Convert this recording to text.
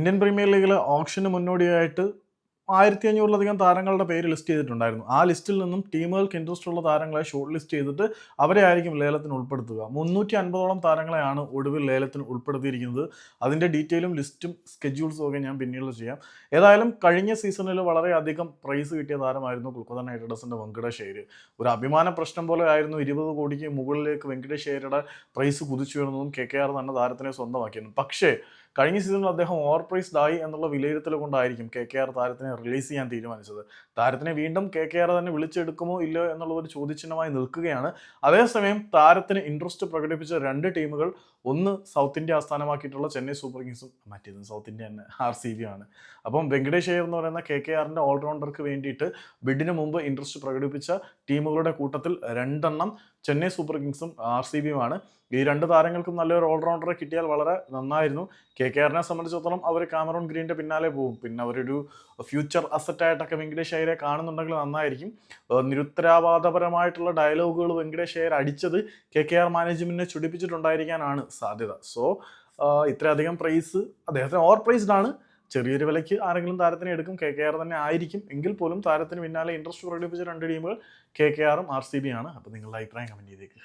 Indian premier ലീഗിൽ ഓപ്ഷന് മുന്നോടിയായിട്ട് ആയിരത്തി അഞ്ഞൂറിലധികം താരങ്ങളുടെ പേര് ലിസ്റ്റ് ചെയ്തിട്ടുണ്ടായിരുന്നു. ആ ലിസ്റ്റിൽ നിന്നും ടീമുകൾക്ക് ഇൻട്രസ്റ്റ് ഉള്ള താരങ്ങളെ ഷോർട്ട് ലിസ്റ്റ് ചെയ്തിട്ട് അവരെ ആയിരിക്കും ലേലത്തിന് ഉൾപ്പെടുത്തുക. മുന്നൂറ്റി അൻപതോളം താരങ്ങളെയാണ് ഒടുവിൽ ലേലത്തിന് ഉൾപ്പെടുത്തിയിരിക്കുന്നത്. അതിന്റെ ഡീറ്റെയിലും ലിസ്റ്റും സ്കെഡ്യൂൾസും ഒക്കെ ഞാൻ പിന്നീട് ചെയ്യാം. ഏതായാലും കഴിഞ്ഞ സീസണിൽ വളരെയധികം പ്രൈസ് കിട്ടിയ താരമായിരുന്നു കൊൽക്കത്ത നൈറ്റ് റൈഡേഴ്സിന്റെ വെങ്കടേഷ് ഒരു അഭിമാന പ്രശ്നം പോലെ ആയിരുന്നു ഇരുപത് കോടിക്ക് മുകളിലേക്ക് വെങ്കടേഷ് അയ്യരുടെ പ്രൈസ് കുതിച്ചുയർന്നതും കെ കെ ആർ തന്നെ താരത്തിനെ സ്വന്തമാക്കിയിരുന്നു. പക്ഷേ കഴിഞ്ഞ സീസണിൽ അദ്ദേഹം ഓവർ പ്രൈസ്ഡ് ആയി എന്നുള്ള വിലയിരുത്തൽ കൊണ്ടായിരിക്കും കെ കെ ആർ താരത്തിനെ റിലീസ് ചെയ്യാൻ തീരുമാനിച്ചത്. താരത്തിനെ വീണ്ടും കെ കെ ആർ തന്നെ വിളിച്ചെടുക്കുമോ ഇല്ലയോ എന്നുള്ളത് ഒരു ചോദ്യചിഹ്നമായി നിൽക്കുകയാണ്. അതേസമയം താരത്തിന് ഇൻട്രസ്റ്റ് പ്രകടിപ്പിച്ച രണ്ട് ടീമുകൾ ഒന്ന് സൗത്ത് ഇന്ത്യ ആസ്ഥാനമാക്കിയിട്ടുള്ള ചെന്നൈ സൂപ്പർ കിങ്സും മറ്റേതും സൗത്ത് ഇന്ത്യ തന്നെ ആർ സി ബി ആണ് അപ്പം വെങ്കടേഷ് അയ്യർ എന്ന് പറയുന്ന കെ കെ ആറിന്റെ ഓൾറൗണ്ടർക്ക് വേണ്ടിയിട്ട് ബിഡിന് മുമ്പ് ഇൻട്രസ്റ്റ് പ്രകടിപ്പിച്ച ടീമുകളുടെ കൂട്ടത്തിൽ രണ്ടെണ്ണം ചെന്നൈ സൂപ്പർ കിങ്സും ആർ സി ബിയുമാണ് ഈ രണ്ട് താരങ്ങൾക്കും നല്ലൊരു ഓൾറൗണ്ടറെ കിട്ടിയാൽ വളരെ നന്നായിരുന്നു. കെ കെ ആറിനെ സംബന്ധിച്ചിടത്തോളം അവർ കാമറോൺ ഗ്രീന്റെ പിന്നാലെ പോകും. പിന്നെ അവരൊരു ഫ്യൂച്ചർ അസറ്റായിട്ടൊക്കെ വെങ്കടേഷ് അയ്യരെ കാണുന്നുണ്ടെങ്കിൽ നന്നായിരിക്കും. നിരുത്തരവാദപരമായിട്ടുള്ള ഡയലോഗുകൾ വെങ്കടേഷ് അയ്യർ അടിച്ചത് കെ കെ ആർ മാനേജ്മെന്റിനെ ചുടിപ്പിച്ചിട്ടുണ്ടായിരിക്കാനാണ് സാധ്യത. സോ ഇത്രയധികം പ്രൈസ് അദ്ദേഹത്തിന് ഓവർ പ്രൈസ്ഡ് ആണ്. ചെറിയൊരു വിലയ്ക്ക് ആരെങ്കിലും താരത്തിനെ എടുക്കും. കെ കെ ആർ തന്നെ ആയിരിക്കും. എങ്കിൽ പോലും താരത്തിന് പിന്നാലെ ഇൻട്രസ്റ്റ് പ്രകടിപ്പിച്ച രണ്ട് ടീമുകൾ കെ കെ ആറും ആർ സി ബി ആണ്. അപ്പോൾ നിങ്ങളുടെ അഭിപ്രായം കമന്റ് ചെയ്തേക്ക്.